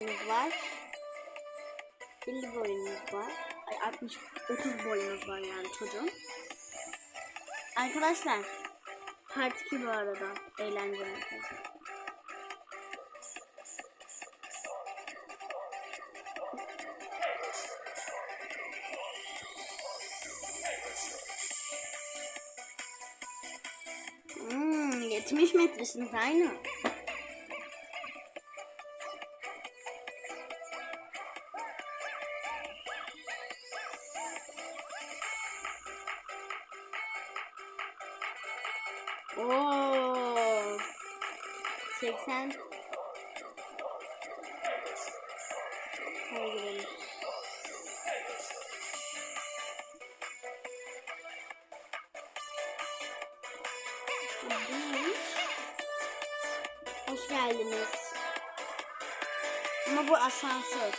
boyumuz var. 50 boyumuz var. Ay 60 30 boyumuz var yani çocuğun. Arkadaşlar Part 2 bu arada. Eğlenceli. Hmm, 70 metresiniz aynı. Oo. 80 Hadi gidelim. Hı. Hoş geldiniz. Ama bu asansör.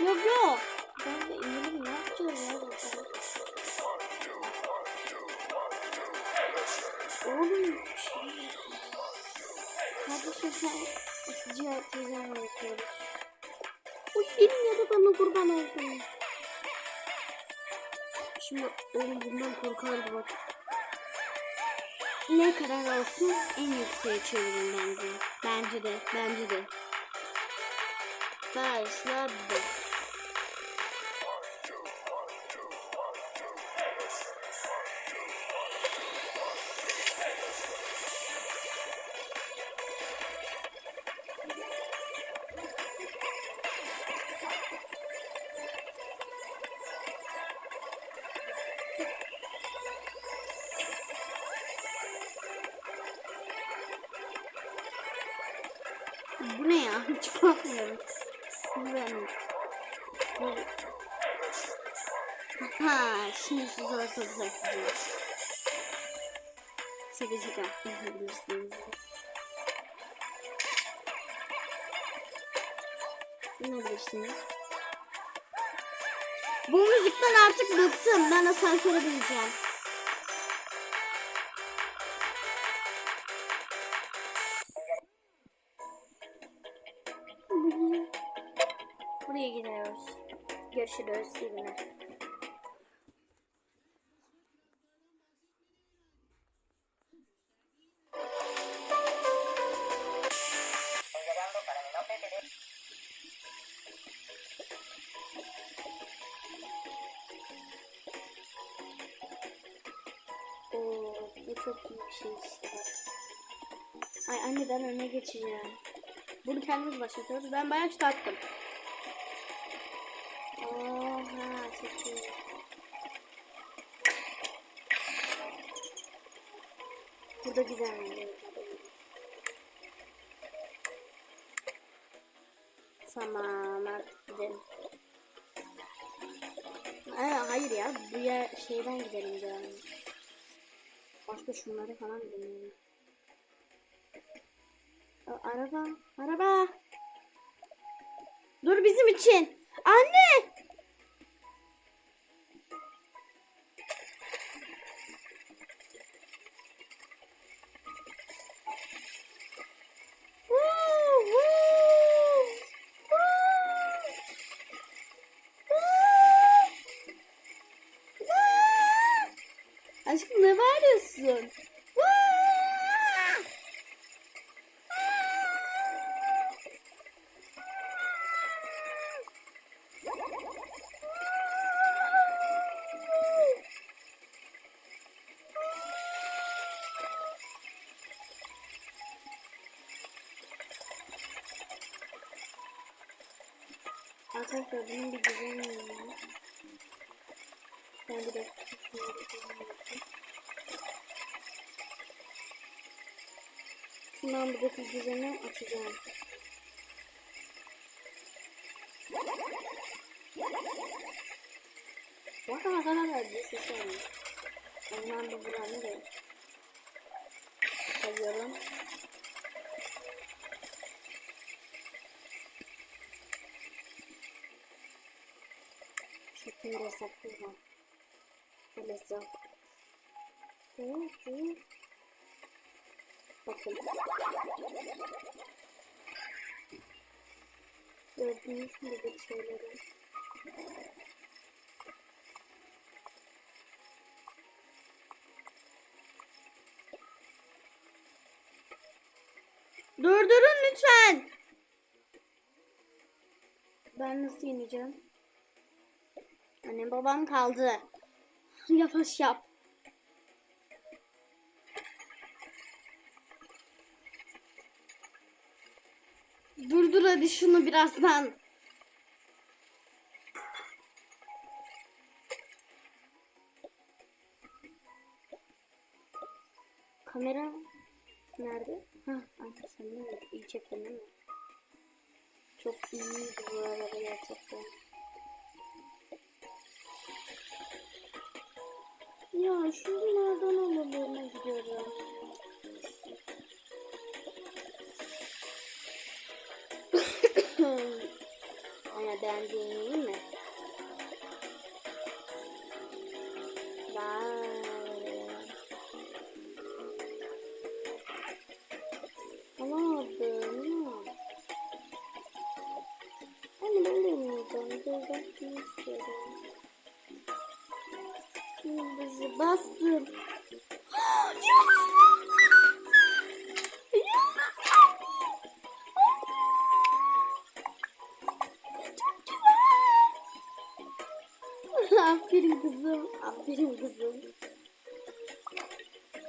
Yok yok. Ben de inelim ne yapacağız ya Ciğer teyzemle yapıyoruz. Uy benim bana kurban oldum. Şimdi oğlum bundan korkardı bak. Ne kadar olsun en yükseğe çevirin bence. Bence de, bence de. Başladı. Bu ne ya? Hiç korkmuyorum. Ben... Ha, şimdi siz ortada takacağız. Şaka şaka. Yapabilirsiniz. İnebilirsiniz. Bu müzikten artık bıktım. Ben asansöre bineceğim. Buraya gidiyoruz. Görüşürüz. İyi günler. Oo, bu çok iyi bir şey. Ay anne ben öne geçeceğim. Bunu kendimiz başlatıyoruz. Ben bayağı çıkarttım. Oha çok iyi. Burada güzel Tamam artık gidelim. Ee, hayır ya bu yer şeyden gidelim diyorum. Başka şunları falan. Aa, Araba, araba. Dur bizim için. Anne. Aşkım ne bağırıyorsun? Arkadaşlar bunun bir düzeni var. Ben bir dakika şunları düzenleyeceğim. Şundan buradaki düzeni açacağım. Bakın arkadaşlar bir ses var. O zaman da buranı da koyuyorum. Şekil hesaplı var. Hı. Bakın. Gördünüz mü bu şeyleri? Durdurun lütfen. Ben nasıl ineceğim? Annem babam kaldı. Yavaş yap. Durdur hadi şunu birazdan. Kamera nerede? Ha, iyi çektin değil mi? Çok iyiydi bu arada gerçekten. Ya gidiyorum. Beğendiğin mi? Vay. Alamadım. Anne ben de oynayacağım. Dur ben Yıldızı bastım. Aferin kızım. Aferin kızım.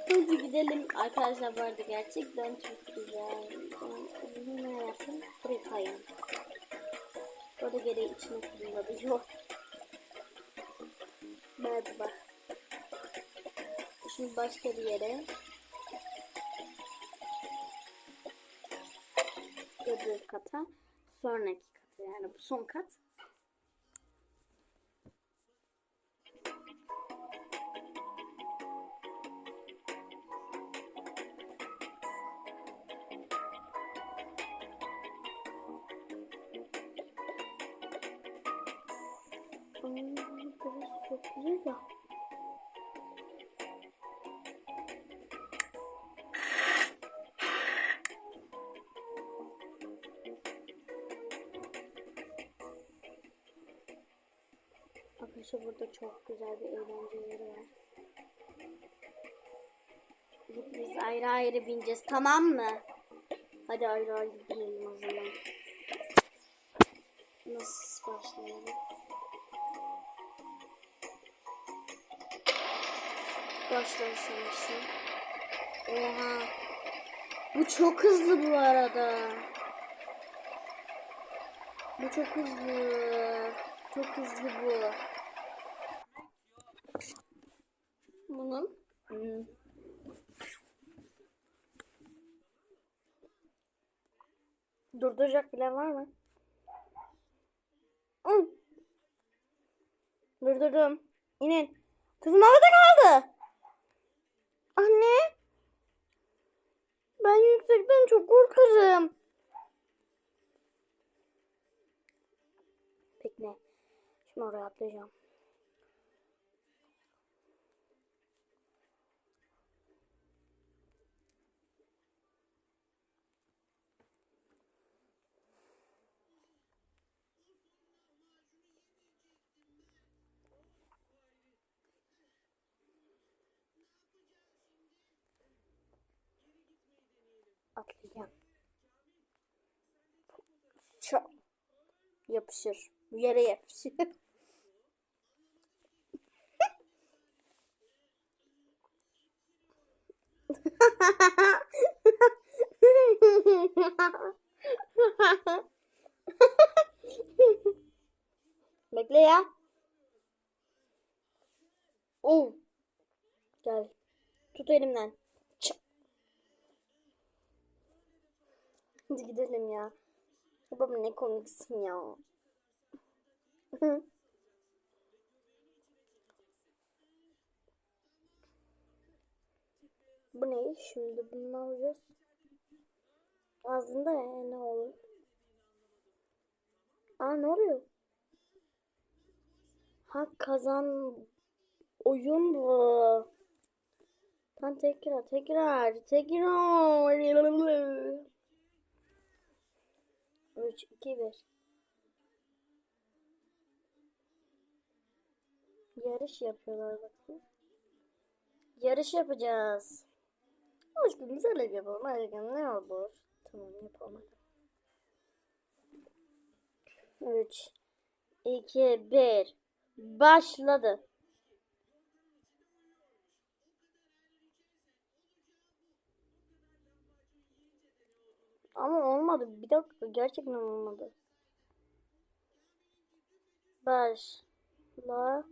Hadi gidelim. Arkadaşlar bu arada gerçekten çok güzel. Ben ne yapayım? Buraya koyayım. Orada geri içine kullanılıyor. Merhaba. Şimdi başka bir yere. Öbür kata. Sonraki kata yani bu son kat. Ay, burası çok güzel Arkadaşlar burada çok güzel bir eğlence yeri var. Biz ayrı ayrı bineceğiz tamam mı? Hadi ayrı ayrı binelim o zaman. Nasıl başlayalım? Başlamışsın. Oha. Bu çok hızlı bu arada. Bu çok hızlı. Çok hızlı bu. Bunun. Hmm. Durduracak bile var mı? Hmm. Durdurdum. İnin. Kızım havada kaldı. Anne. Ben yüksekten çok korkarım. Bekle. Şimdi oraya atlayacağım. Atlayacağım. Çok. Yapışır. Bu yere yapışır. Bekle ya. Oo. Gel. Tut elimden. Hadi gidelim ya. Baba ne komiksin ya. Bu ne? Şimdi bunu ne alacağız? Ağzında ya ne olur? Aa ne oluyor? Ha kazan oyun bu. Lan tekrar tekrar tekrar. 3 2 1 Yarış yapıyorlar bakın. Yarış yapacağız. Aşkım güzel yapalım. Aşkım ne olur. Tamam yapalım. 3 2 1 Başladı. Ama olmadı. Bir dakika gerçekten olmadı. Başladı.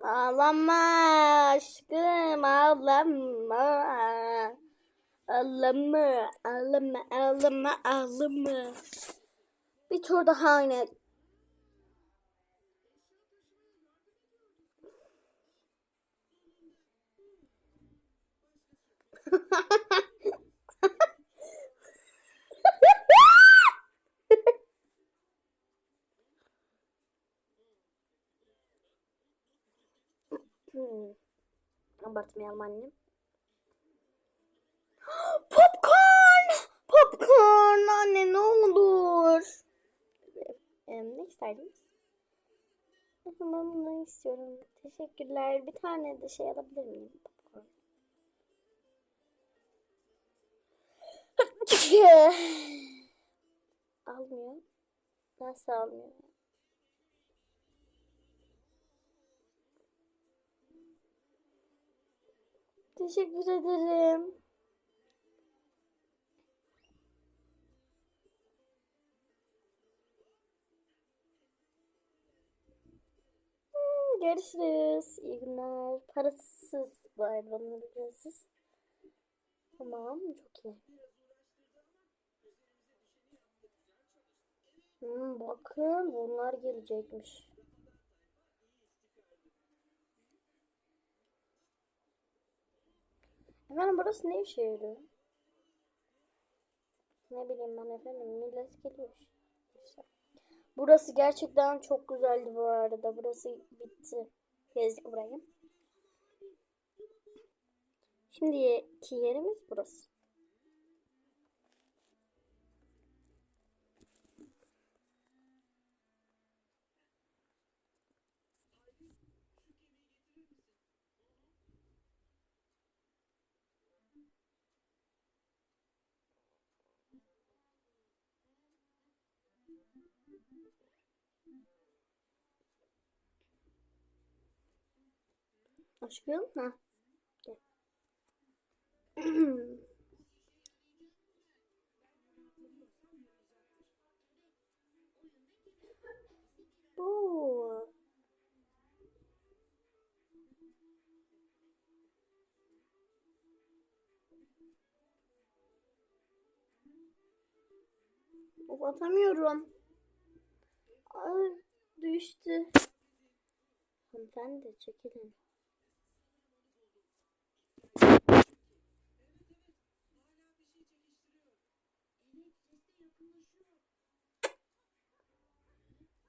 Ağlama aşkım ağlama. Ağlama ağlama ağlama ağlama. Bir tur daha oynayalım. Hmm. Abartmayalım annem. Popcorn! Popcorn! Anne ne olur. Ne isterdiniz? Ben bunu istiyorum. Teşekkürler. Bir tane de şey alabilir miyim? Almıyor. Nasıl almıyor? Teşekkür ederim. Hmm, Görüşürüz. İyi günler. Parasız bayramları ücretsiz. Tamam, çok iyi. Hmm, bakın bunlar gelecekmiş. Efendim burası ne yarıyor? Ne bileyim ben efendim millet geliyor. İşte. Burası gerçekten çok güzeldi bu arada. Burası bitti. Gezdik burayı. Şimdiki yerimiz burası. Ha. Gel. Bu. Of atamıyorum. Ay düştü. De çekilin.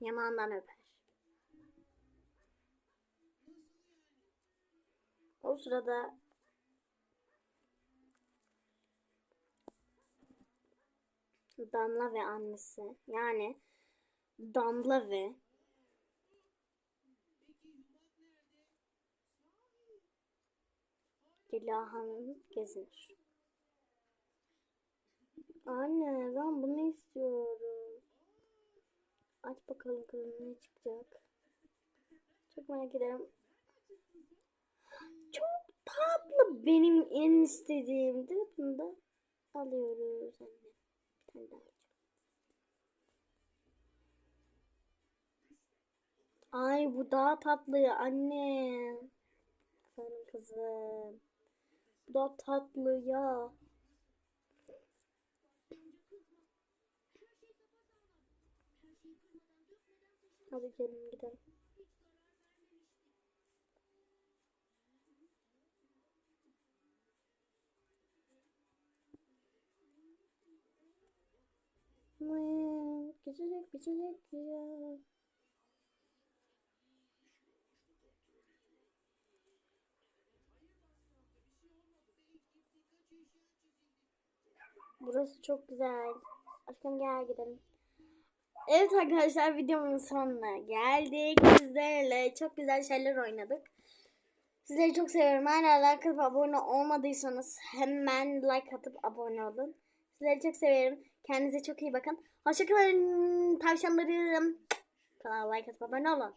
Yamandan öper. O sırada Damla ve annesi yani Damla ve Dilaha'nın gezinir. Anne ben bunu istiyorum. Aç bakalım kızım ne çıkacak. Çok merak ederim. Çok tatlı benim en istediğimdi. Bunu da alıyoruz anne. Bir tane daha. Ay bu daha tatlı anne. Efendim kızım. Bu da tatlı ya. Hadi gelin gidelim. Küçücük küçücük ya. Burası çok güzel. Aşkım gel gidelim. Evet arkadaşlar videomun sonuna geldik. Sizlerle çok güzel şeyler oynadık. Sizleri çok seviyorum. Hala like atıp abone olmadıysanız hemen like atıp abone olun. Sizleri çok seviyorum. Kendinize çok iyi bakın. Hoşçakalın tavşanlarım. Kanala like atıp abone olun.